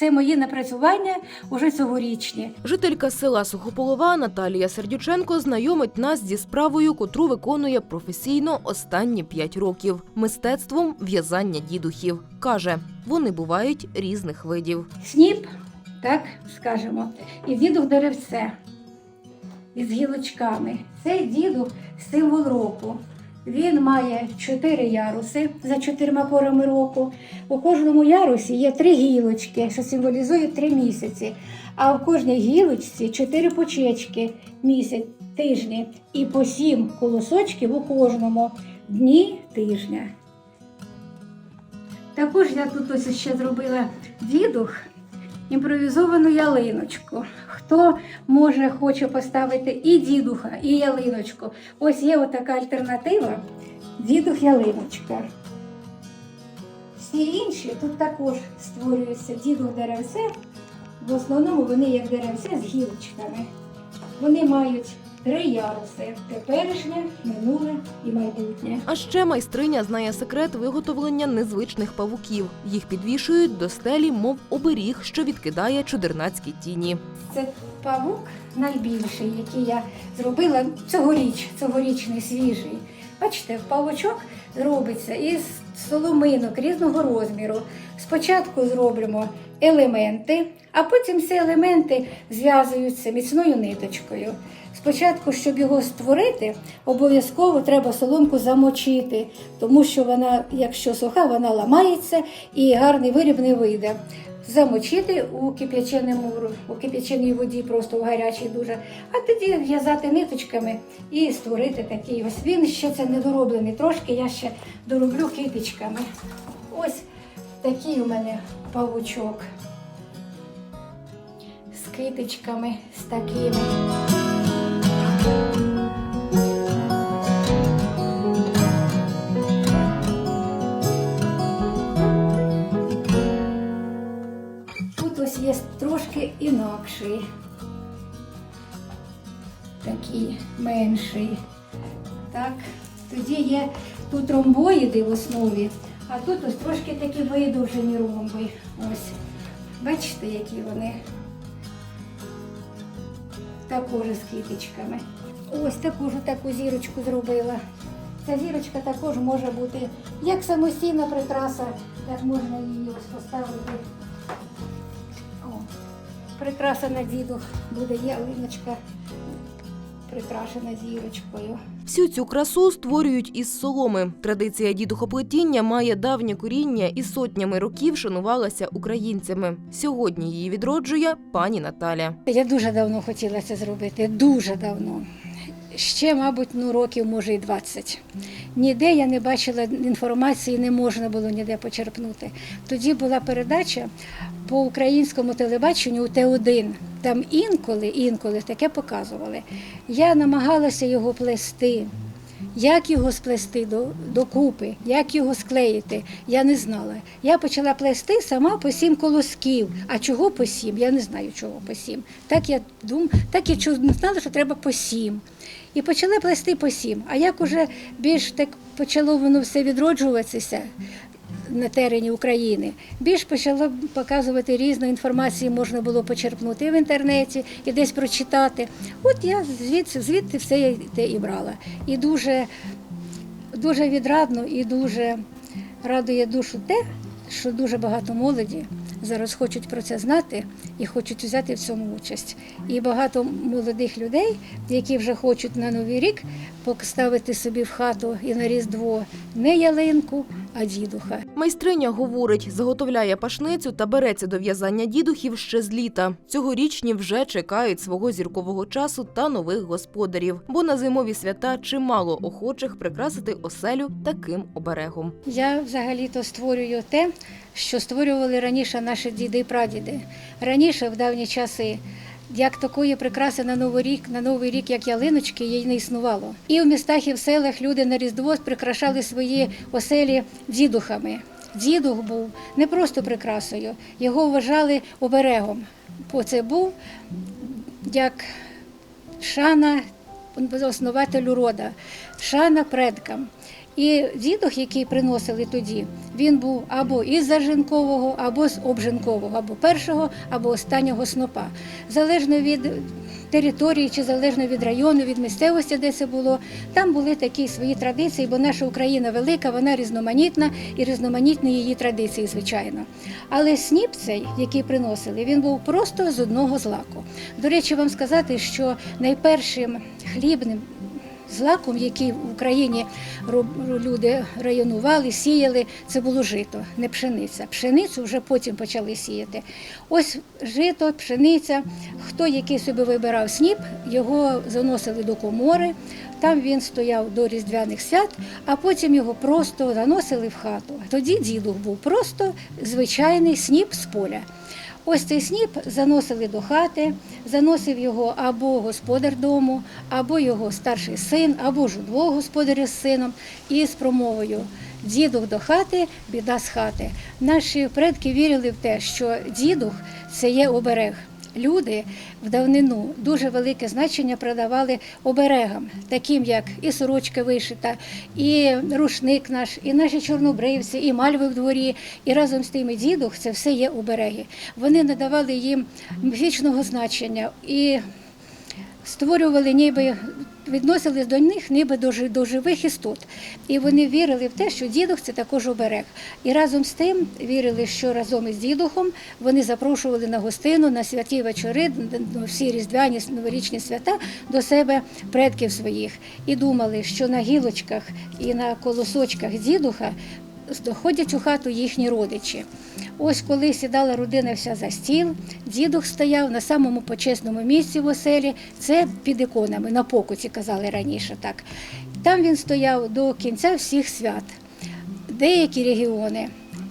Це мої напрацювання уже цьогорічні. Жителька села Сухополова Наталія Сердюченко знайомить нас зі справою, котру виконує професійно останні п'ять років мистецтвом в'язання дідухів. каже, вони бувають різних видів. Сніп, так скажемо, і дідух деревце із гілочками. Цей дідух символ року. Він має чотири яруси за чотирма порами року. У кожному ярусі є три гілочки, що символізують три місяці. А в кожній гілочці чотири почечки місяць, тижні, і по сім колосочків у кожному дні тижня. Також я тут ось ще зробила дідух, імпровізовану ялиночку. Хто може хоче поставити і дідуха, і ялиночку. Ось є отака альтернатива дідух ялиночка. Всі інші тут також створюються дідух деревце. В основному вони як деревце з гілочками. Вони мають три яруси: теперішнє, минуле і майбутнє. А ще майстриня знає секрет виготовлення незвичних павуків. Їх підвішують до стелі, мов оберіг, що відкидає чудернацькі тіні. Це павук найбільший, який я зробила цьогоріч, цьогорічний свіжий. Бачите, павучок робиться із соломинок різного розміру. Спочатку зробимо елементи, а потім всі елементи зв'язуються міцною ниточкою. Спочатку, щоб його створити, обов'язково треба соломку замочити, тому що вона, якщо суха, вона ламається і гарний виріб не вийде замочити у кип'яченому у кип'яченій воді, просто в гарячій дуже, а тоді в'язати ниточками і створити такий. Ось він ще це недороблений. Трошки я ще дороблю китичками. Ось такий у мене павучок з китичками, з такими. Тут ось є трошки інакший, такий менший. Так, тоді є тут ромбоїди в основі, а тут ось трошки такі видовжені ромби. Ось. Бачите, які вони також з квіточками. Ось таку ж таку зірочку зробила. Ця зірочка також може бути як самостійна прикраса, так можна її ось поставити. О, прикраса на діду буде ялиночка прикрашена зірочкою. Всю цю красу створюють із соломи. Традиція дідухоплетіння має давнє коріння і сотнями років шанувалася українцями. Сьогодні її відроджує пані Наталя. Я дуже давно хотіла це зробити, дуже давно. Ще, мабуть, ну років, може, і 20. Ніде я не бачила інформації, не можна було ніде почерпнути. Тоді була передача по українському телебаченню у Т1. Там інколи, інколи таке показували. Я намагалася його плести. Як його сплести до, докупи, як його склеїти, я не знала. Я почала плести сама по сім колосків. А чого по сім? Я не знаю, чого по сім. Так я дум, так я знала, що треба по сім. І почала плести по сім. А як уже більш так почало воно все відроджуватися на терені України, більш почало показувати різну інформацію, можна було почерпнути в інтернеті, і десь прочитати. От я звідси, звідти все я те і брала. І дуже, дуже відрадно і дуже радує душу те, що дуже багато молоді зараз хочуть про це знати і хочуть взяти в цьому участь. І багато молодих людей, які вже хочуть на Новий рік поставити собі в хату і на Різдво не ялинку, а дідуха. Майстриня говорить, заготовляє пашницю та береться до в'язання дідухів ще з літа. Цьогорічні вже чекають свого зіркового часу та нових господарів, бо на зимові свята чимало охочих прикрасити оселю таким оберегом. Я взагалі-то створюю те, що створювали раніше наші діди і прадіди. Раніше, в давні часи, як такої прикраси на Новий рік, на Новий рік, як ялиночки, її не існувало. І в містах, і в селах люди на Різдво прикрашали свої оселі дідухами. Дідух був не просто прикрасою, його вважали оберегом. Бо це був як шана основателю рода, шана предкам. І дідух, який приносили тоді, він був або із заржинкового, або з обжинкового, або першого, або останнього снопа. Залежно від території чи залежно від району, від місцевості, де це було, там були такі свої традиції, бо наша Україна велика, вона різноманітна і різноманітні її традиції, звичайно. Але сніп цей, який приносили, він був просто з одного злаку. До речі, вам сказати, що найпершим хлібним злаком, який в Україні люди районували, сіяли, це було жито, не пшениця. Пшеницю вже потім почали сіяти. Ось жито, пшениця. Хто який собі вибирав сніп, його заносили до комори. Там він стояв до різдвяних свят, а потім його просто заносили в хату. Тоді дідух був просто звичайний сніп з поля. Ось цей сніп заносили до хати, заносив його або господар дому, або його старший син, або ж удвох господаря з сином, і з промовою дідух до хати, біда з хати. Наші предки вірили в те, що дідух це є оберег. Люди в давнину дуже велике значення придавали оберегам, таким як і сорочка вишита, і рушник наш, і наші чорнобривці, і мальви в дворі, і разом з тим і дідух це все є обереги. Вони надавали їм вічного значення і створювали ніби. Відносились до них ніби до, жи- до живих істот. І вони вірили в те, що дідух це також оберег. І разом з тим вірили, що разом із дідухом вони запрошували на гостину, на святі вечори, на всі різдвяні новорічні свята до себе предків своїх. І думали, що на гілочках і на колосочках дідуха доходять у хату їхні родичі. Ось коли сідала родина вся за стіл, дідух стояв на самому почесному місці в оселі, це під іконами, на покуті казали раніше так. Там він стояв до кінця всіх свят. Деякі регіони,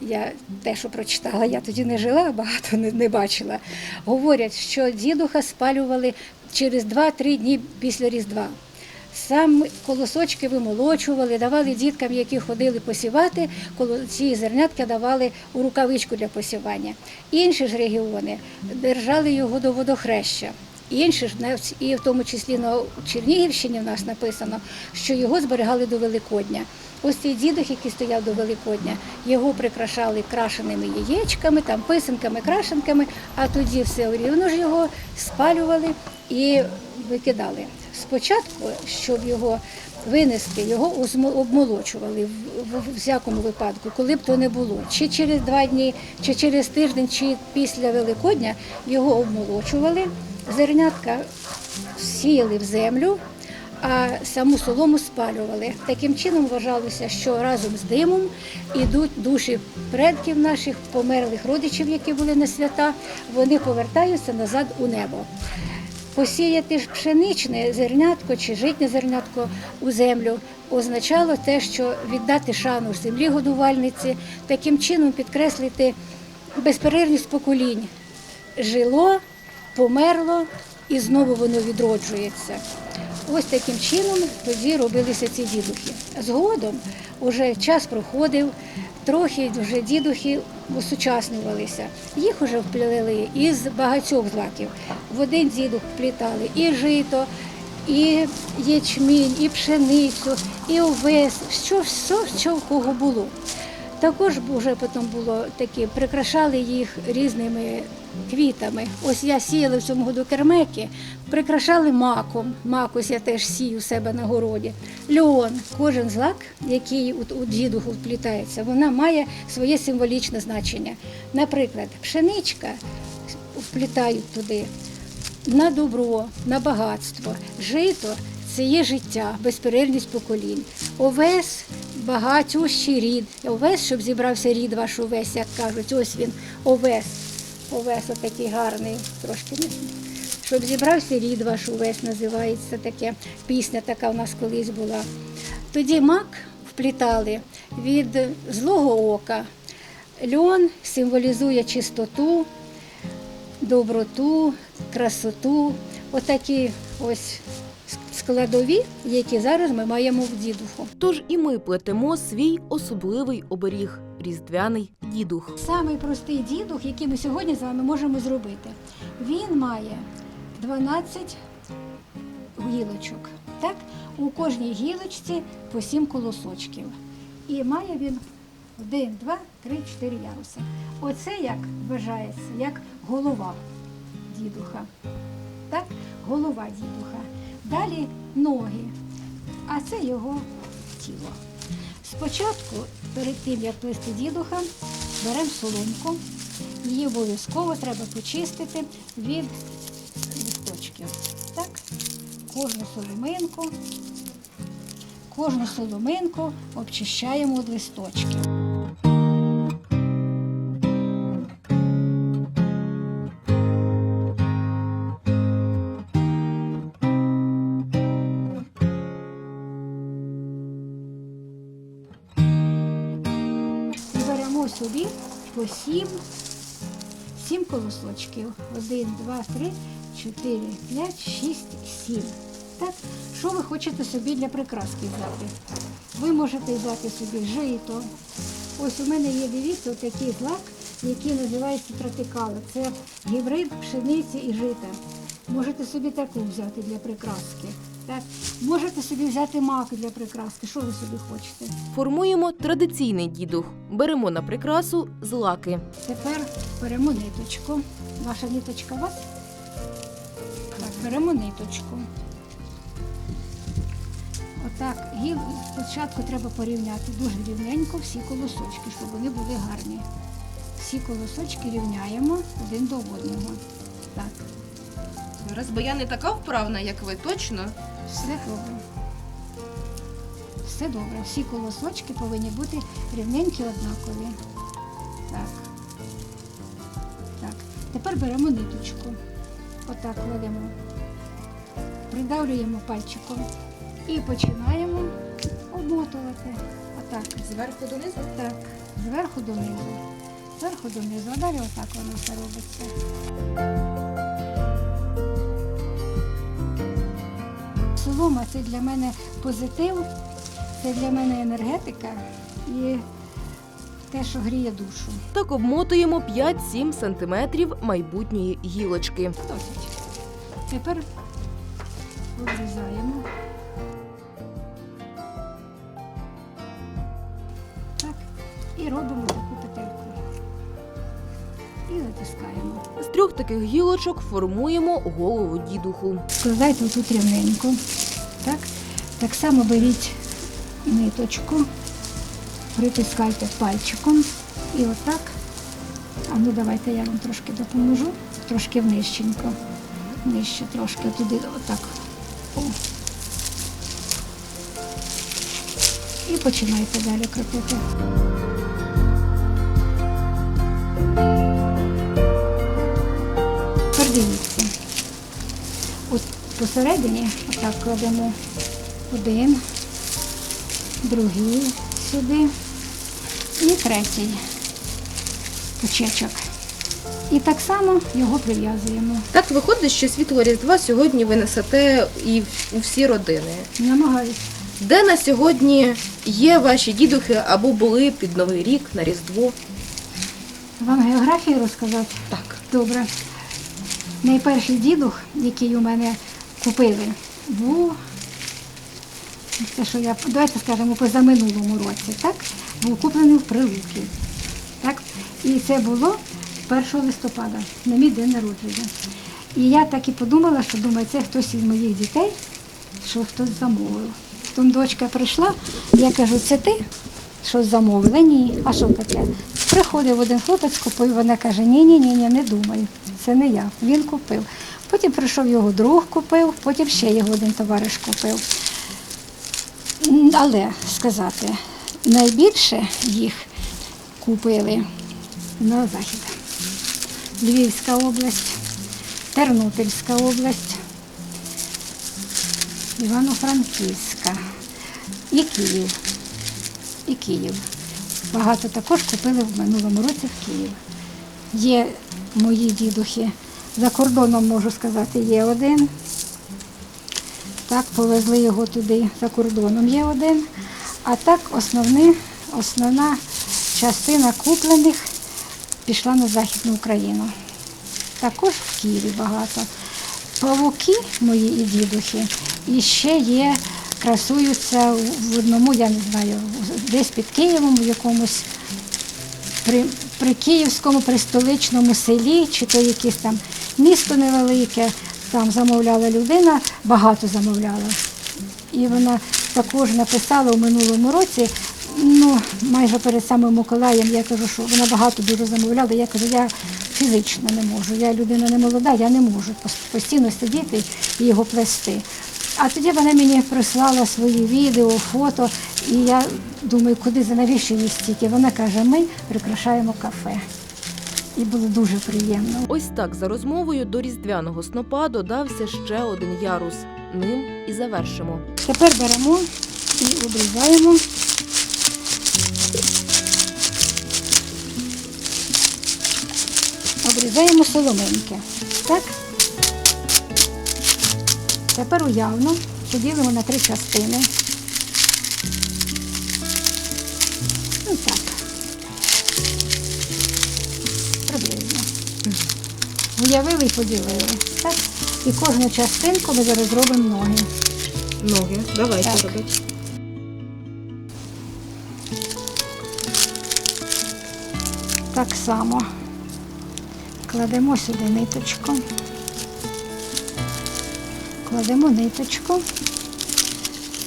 я те, що прочитала, я тоді не жила, багато не, не бачила, говорять, що дідуха спалювали через 2-3 дні після Різдва. Сам колосочки вимолочували, давали діткам, які ходили посівати, коло ці зернятка давали у рукавичку для посівання. Інші ж регіони держали його до водохреща. Інші ж і в тому числі на Чернігівщині в нас написано, що його зберігали до Великодня. Ось цей дідух, який стояв до Великодня, його прикрашали крашеними яєчками, там писанками, крашенками, а тоді все рівно ж його спалювали і викидали. Спочатку, щоб його винести, його обмолочували в, всякому випадку, коли б то не було. Чи через два дні, чи через тиждень, чи після Великодня його обмолочували, зернятка сіяли в землю, а саму солому спалювали. Таким чином вважалося, що разом з димом ідуть душі предків наших, померлих родичів, які були на свята, вони повертаються назад у небо. Посіяти ж пшеничне зернятко чи житнє зернятко у землю означало те, що віддати шану землі годувальниці, таким чином підкреслити безперервність поколінь. Жило, померло і знову воно відроджується. Ось таким чином тоді робилися ці дідухи. Згодом уже час проходив, трохи вже дідухи осучаснювалися. Їх уже вплели із багатьох злаків. В один дідух вплітали і жито, і ячмінь, і пшеницю, і овес, що що, що в кого було. Також вже потім було такі, прикрашали їх різними квітами. Ось я сіяла в цьому году кермеки, прикрашали маком. Мак ось я теж сію у себе на городі. Льон, кожен злак, який у, у дідуху вплітається, вона має своє символічне значення. Наприклад, пшеничка вплітають туди на добро, на багатство. Жито це є життя, безперервність поколінь. Овес багатющий рід. Овес, щоб зібрався рід ваш увесь, як кажуть, ось він овес. Овес отакий гарний, трошки не. Щоб зібрався рід ваш увесь, називається таке. Пісня така у нас колись була. Тоді мак вплітали від злого ока. Льон символізує чистоту, доброту, красоту. Отакі ось складові, які зараз ми маємо в дідуху. Тож і ми плетемо свій особливий оберіг різдвяний дідух. Самий простий дідух, який ми сьогодні з вами можемо зробити. Він має 12 гілочок. Так? У кожній гілочці по сім колосочків. І має він один, два, три, чотири яруси. Оце як вважається, як голова дідуха. Так? Голова дідуха. Далі ноги, а це його тіло. Спочатку, перед тим як плести дідуха, беремо соломку. Її обов'язково треба почистити від листочків. Так? Кожну соломинку, кожну соломинку обчищаємо від листочків. Собі по сім, сім колосочків. Один, два, три, чотири, п'ять, шість, сім. Так, що ви хочете собі для прикраски взяти? Ви можете взяти собі жито. Ось у мене є, дивіться, такий злак, який називається тратикала. Це гібрид пшениці і жита. Можете собі таку взяти для прикраски. Так? Можете собі взяти мак для прикраски. Що ви собі хочете? Формуємо традиційний дідух. Беремо на прикрасу злаки. Тепер беремо ниточку. Ваша ниточка у вас? Так, беремо ниточку. Отак, гіл спочатку треба порівняти дуже рівненько всі колосочки, щоб вони були гарні. Всі колосочки рівняємо один до одного. Так, Зараз, бо я не така вправна, як ви, точно. все добре. Все добре. Всі колосочки повинні бути рівненькі однакові. Так. Так. Тепер беремо ниточку. Отак кладемо. Придавлюємо пальчиком і починаємо обмотувати. Отак. Зверху донизу. Так. Зверху донизу. Зверху донизу. А далі отак воно все робиться. Солома це для мене позитив, це для мене енергетика і те, що гріє душу. Так обмотуємо 5-7 сантиметрів майбутньої гілочки. Досить. Тепер обрізаємо. Так. І робимо таку петельку. І натискаємо. З трьох таких гілочок формуємо голову дідуху. Складайте тут рівненько. Так. так само беріть ниточку, притискайте пальчиком і отак. А ну давайте я вам трошки допоможу, трошки внищенько. Нижче трошки туди, отак. О. І починайте далі крутити. Посередині отак кладемо один, другий сюди і третій пучечок. І так само його прив'язуємо. Так виходить, що світло Різдва сьогодні ви несете і у всі родини. Намагаюся. Де на сьогодні є ваші дідухи або були під Новий рік на Різдво? Вам географію розказати? Так. Добре. Найперший дідух, який у мене купили, був, це що я, давайте скажемо, позаминулому році, так? Був куплений в Прилуки. Так? І це було 1 листопада, на мій день народження. І я так і подумала, що думаю, це хтось із моїх дітей, що хтось замовив. Потім дочка прийшла, я кажу, це ти щось замовила? Ні. А що таке? Приходив один хлопець, купив, вона каже, ні, ні, ні, ні, не думай, це не я. Він купив. Потім прийшов його друг купив, потім ще його один товариш купив. Але сказати, найбільше їх купили на захід. Львівська область, Тернопільська область, Івано-Франківська і Київ. І Київ. Багато також купили в минулому році в Київ. Є мої дідухи. За кордоном можу сказати, є один. Так, повезли його туди за кордоном є один. А так основні, основна частина куплених пішла на Західну Україну. Також в Києві багато. павуки мої і дідухи, і ще є, красуються в одному, я не знаю, десь під Києвом, в якомусь при, при Київському, при столичному селі, чи то якесь там місто невелике, там замовляла людина, багато замовляла. І вона також написала у минулому році, ну, майже перед самим Миколаєм, я кажу, що вона багато дуже замовляла. Я кажу, я фізично не можу. Я людина не молода, я не можу постійно сидіти і його плести. А тоді вона мені прислала свої відео, фото, і я думаю, куди навіщо їй стільки? Вона каже, ми прикрашаємо кафе. І було дуже приємно. Ось так за розмовою до різдвяного снопа додався ще один ярус. Ним і завершимо. Тепер беремо і обрізаємо. Обрізаємо соломинки. Так? Тепер уявно поділимо на три частини. Ну так. Уявили і поділили. Так? І кожну частинку ми зараз зробимо ноги. Ноги, давайте Так. робити. Так само кладемо сюди ниточку, кладемо ниточку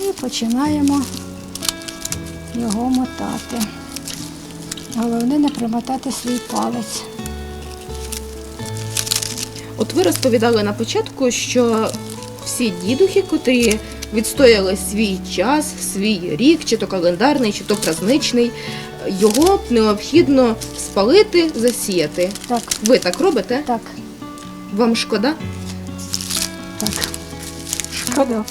і починаємо його мотати. Головне не примотати свій палець. От ви розповідали на початку, що всі дідухи, котрі відстояли свій час, свій рік, чи то календарний, чи то праздничний, його необхідно спалити, засіяти. Так, Ви так робите? так, Вам шкода? так. Шкода.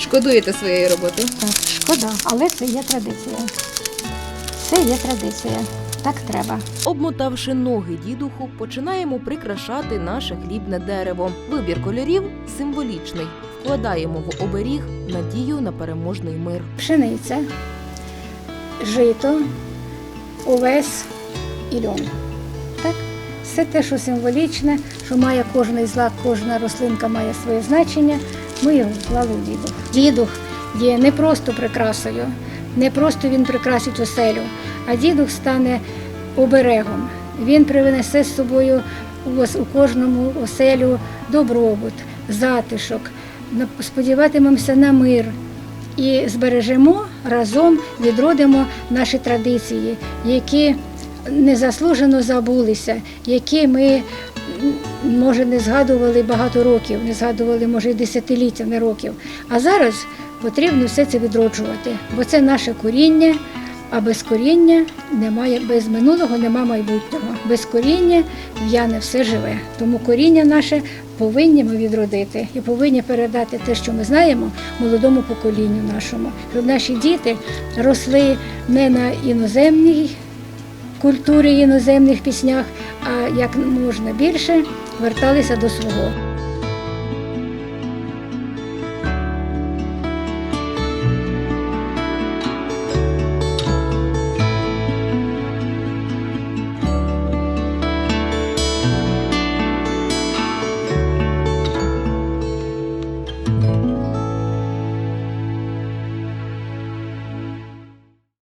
Шкодуєте своєї роботи? Так, шкода. Але це є традиція. Це є традиція. Так треба. Обмотавши ноги дідуху, починаємо прикрашати наше хлібне дерево. Вибір кольорів символічний. Вкладаємо в оберіг надію на переможний мир. пшениця, жито, овес і льон. Так? Все те, що символічне, що має кожний злак, кожна рослинка має своє значення, ми його вклали в дідух. Дідух є не просто прикрасою, не просто він прикрасить оселю, а дідух стане оберегом. Він привнесе з собою у ос- у кожному оселю добробут, затишок. Сподіватимемося на мир, і збережемо разом, відродимо наші традиції, які незаслужено забулися, які ми може не згадували багато років, не згадували може і десятиліттями років. А зараз потрібно все це відроджувати, бо це наше коріння. А без коріння немає, без минулого нема майбутнього. Без коріння в'яне все живе. Тому коріння наше повинні ми відродити і повинні передати те, що ми знаємо, молодому поколінню нашому, щоб наші діти росли не на іноземній культурі, іноземних піснях, а як можна більше верталися до свого.